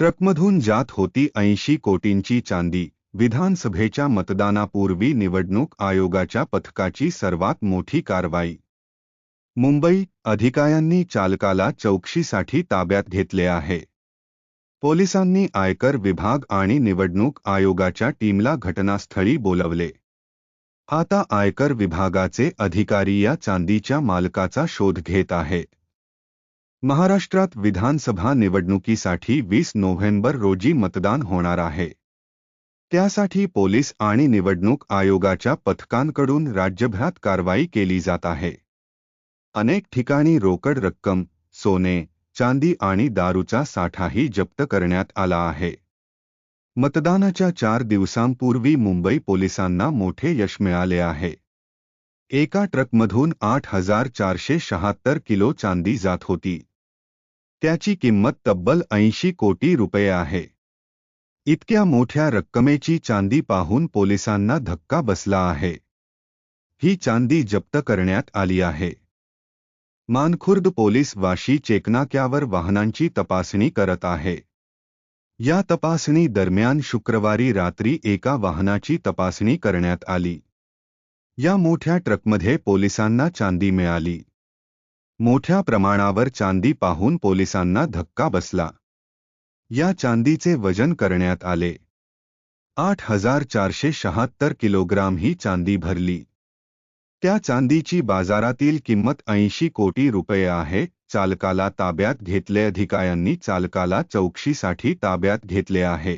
ट्रकमधून जात होती ऐंशी कोटींची चांदी. विधानसभेच्या मतदानापूर्वी निवडणूक आयोगाच्या पथकाची सर्वात मोठी कारवाई. मुंबई अधिकाऱ्यांनी चालकाला चौकशीसाठी ताब्यात घेतले आहे. पोलिसांनी आयकर विभाग आणि निवडणूक आयोगाच्या टीमला घटनास्थळी बोलवले. आता आयकर विभागाचे अधिकारी या चांदीच्या मालकाचा शोध घेत आहेत महाराष्ट्रात विधानसभा निवडणुकीसाठी वीस नोव्हेंबर रोजी मतदान होणार आहे. पोलीस आणि निवडणूक आयोगाच्या पथकांकडून राज्यभरात कारवाई केली जात आहे. अनेक ठिकाणी रोकड रक्कम, सोने, चांदी आणि दारूचा साठाही जप्त करण्यात आला आहे. मतदानाच्या चार दिवसांपूर्वी मुंबई पोलिसांना मोठे यश मिळाले आहे. एका ट्रकमधून आठ हज़ार चारशे शहात्तर किलो चांदी जात होती. त्याची किंमत तब्बल ऐंशी कोटी रुपये आहे. इतक्या मोठ्या रक्कमेची चांदी पाहून पोलिसांना धक्का बसला आहे. ही चांदी जप्त करण्यात आली आहे. मानखुर्द पोलीस वाशी चेकनाक्यावर वाहनांची तपासणी करत आहे. या तपासणी दरम्यान शुक्रवारी रात्री एका वाहनाची तपासणी करण्यात आली. या मोठ्या ट्रकमध्ये पोलिसांना चांदी मिळाली. मोठ्या प्रमाणावर चांदी पाहून पोलिसांना धक्का बसला. या चांदीचे वजन करण्यात आले. आठ हजार चारशे शहात्तर किलोग्राम ही चांदी भरली. त्या चांदीची बाजारातील किंमत ऐंशी कोटी रुपये आहे. चालकाला ताब्यात घेतले अधिकाऱ्यांनी चालकाला चौकशीसाठी ताब्यात घेतले आहे.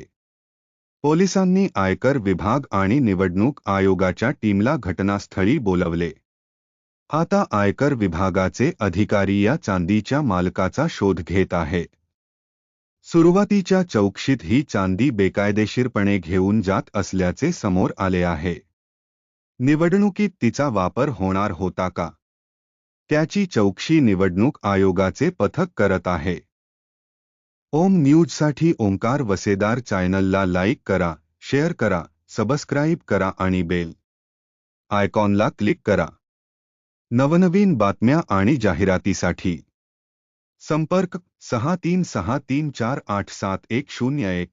पोलिसांनी आयकर विभाग आणि निवडणूक आयोगाच्या टीमला घटनास्थळी बोलवले. आता आयकर विभागाचे अधिकारी या चांदीच्या मालकाचा शोध घेत आहे. सुरुवातीच्या चौकशीत ही चांदी बेकायदेशीरपणे घेऊन जात असल्याचे समोर आले आहे. निवडणुकीत तिचा वापर होणार होता का? त्याची चौकशी निवडणूक आयोगाचे पथक करत आहे. ओम न्यूजसाठी ओंकार वसेदार चॅनलला लाईक करा शेअर करा सबस्क्राईब करा आणि बेल आयकॉनला क्लिक करा. नवनवीन बातम्या आणि जाहिरातीसाठी. संपर्क सहा तीन सहा तीन चार आठ सात एक शून्य एक.